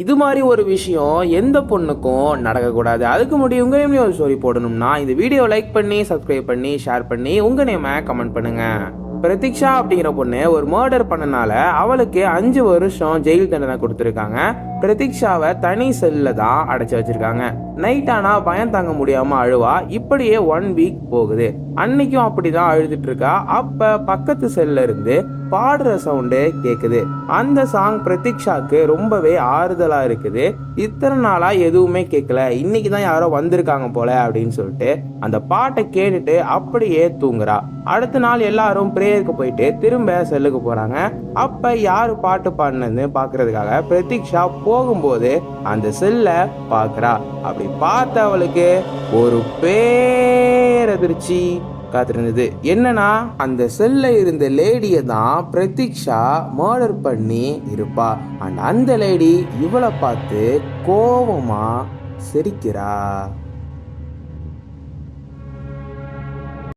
இது மாதிரி ஒரு விஷயம் எந்த பொண்ணுக்கும் நடக்கக்கூடாது. அதுக்கு முடியும் உங்கள் நேம்லேயும் ஒரு ஸ்டோரி போடணும்னா இந்த வீடியோ லைக் பண்ணி சப்ஸ்கிரைப் பண்ணி ஷேர் பண்ணி உங்கள் நேமை கமெண்ட் பண்ணுங்கள் பிரதீக்ஷா அப்படிங்கிற பொண்ணு ஒரு மர்டர் பண்ணனால அவளுக்கு அஞ்சு வருஷம் ஜெயில் தண்டனை கொடுத்துருக்காங்க. பிரதீக்ஷாவை தனி செல்லில் தான் அடைச்சி வச்சிருக்காங்க. நைட் ஆனால் பயம் தாங்க முடியாமல் அழுவா. இப்படியே ஒன் வீக் போகுது. அன்னைக்கும் அப்படிதான் அழுதுட்டு இருக்கா. அப்ப பக்கத்து செல்ல இருந்து பாடுற சவுண்டு கேக்குது. அந்த சாங் பிரதீக்ஷாக்கு ரொம்பவே ஆறுதலா இருக்குது. இத்தனை நாளா எதுவுமே கேட்கல இன்னைக்கு தான் யாரோ வந்திருக்காங்க போல அப்படின்னு சொல்லிட்டு அந்த பாட்டை கேட்டுட்டு அப்படியே தூங்குறா. அடுத்த நாள் எல்லாரும் ப்ரேயருக்கு போயிட்டு திரும்ப செல்லுக்கு போறாங்க. அப்ப யாரு பாட்டு பாடினதுன்னு பாக்குறதுக்காக பிரதீக்ஷா போகும்போது அந்த செல்லை பார்க்குறா. அப்படி பார்த்த அவளுக்கு ஒரு பேரதிர்ச்சி காத்திருந்தது. என்னன்னா அந்த செல்ல இருந்த லேடியை தான் பிரதீக்ஷா மர்டர் பண்ணி இருப்பா. அண்ட் அந்த லேடி இவளை பார்த்து கோபமா சிரிக்கிறா.